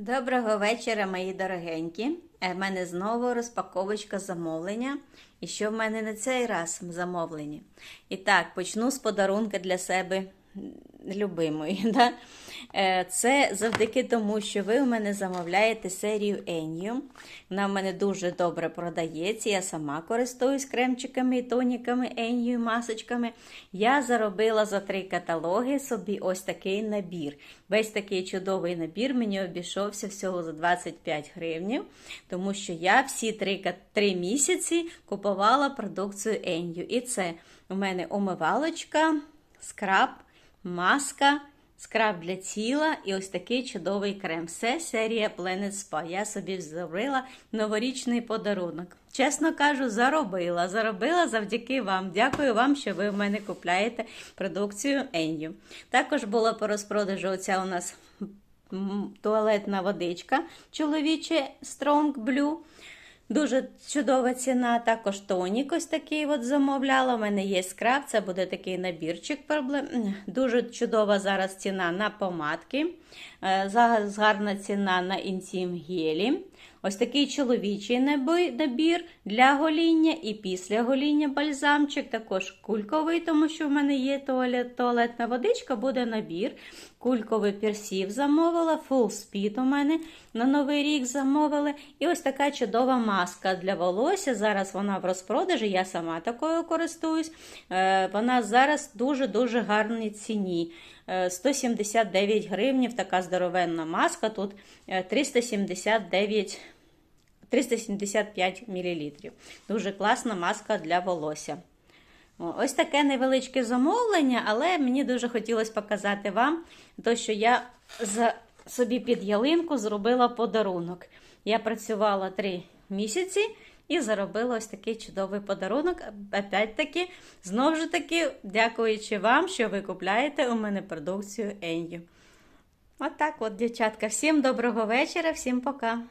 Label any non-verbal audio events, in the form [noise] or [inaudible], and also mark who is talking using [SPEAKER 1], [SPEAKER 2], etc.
[SPEAKER 1] Доброго вечора, мої дорогенькі. У В мене знову розпаковочка замовлення. І що в мене на цей раз в замовленні? І так, почну з подарунка для себе любимої. [laughs] Да? Е, Це завдяки тому, що ви у мене замовляєте серію Енью. Вона в мене дуже добре продається. Я сама користуюсь кремчиками і тоніками Енью масочками. Я заробила за три каталоги собі ось такий набір. Весь такий чудовий набір мені обійшовся всього за 25 гривнів, тому що я всі три, три місяці купувала продукцію Енью. І це у мене умивалочка, скраб, маска. Скраб для тіла і ось такий чудовий крем. Все серія Planet Spa. Я собі зробила новорічний подарунок. Чесно кажу, заробила. Заробила завдяки вам. Дякую вам, що ви в мене купляєте продукцію Еню. Також була по розпродажу оця у нас туалетна водичка чоловіче Strong Blue. Дуже чудова ціна. Також тонік ось такий от замовляла. У мене є скраб, це буде такий набірчик. Дуже чудова зараз ціна на помадки. Е, Зараз гарна ціна на інтім гелі. Ось такий чоловічий набір для гоління і після гоління бальзамчик. Також кульковий, тому що в мене є туалет, туалетна водичка, буде набір. Кульковий персів замовила, Full Speed у мене на Новий рік замовили. І ось така чудова маска для волосся. Зараз вона в розпродажі, я сама такою користуюсь. Е, Вона зараз дуже-дуже гарній ціні. Е, 179 гривнів, така здоровенна маска. Тут е, 379 375 мл. Дуже класна маска для волосся. Ось таке невеличке замовлення, але мені дуже хотілося показати вам, то, що я за собі під ялинку зробила подарунок. Я працювала три місяці і заробила ось такий чудовий подарунок. Опять-таки, знову ж таки, дякуючи вам, що ви купляєте у мене продукцію Еню. Отак от, дівчатка. Всім доброго вечора, всім пока.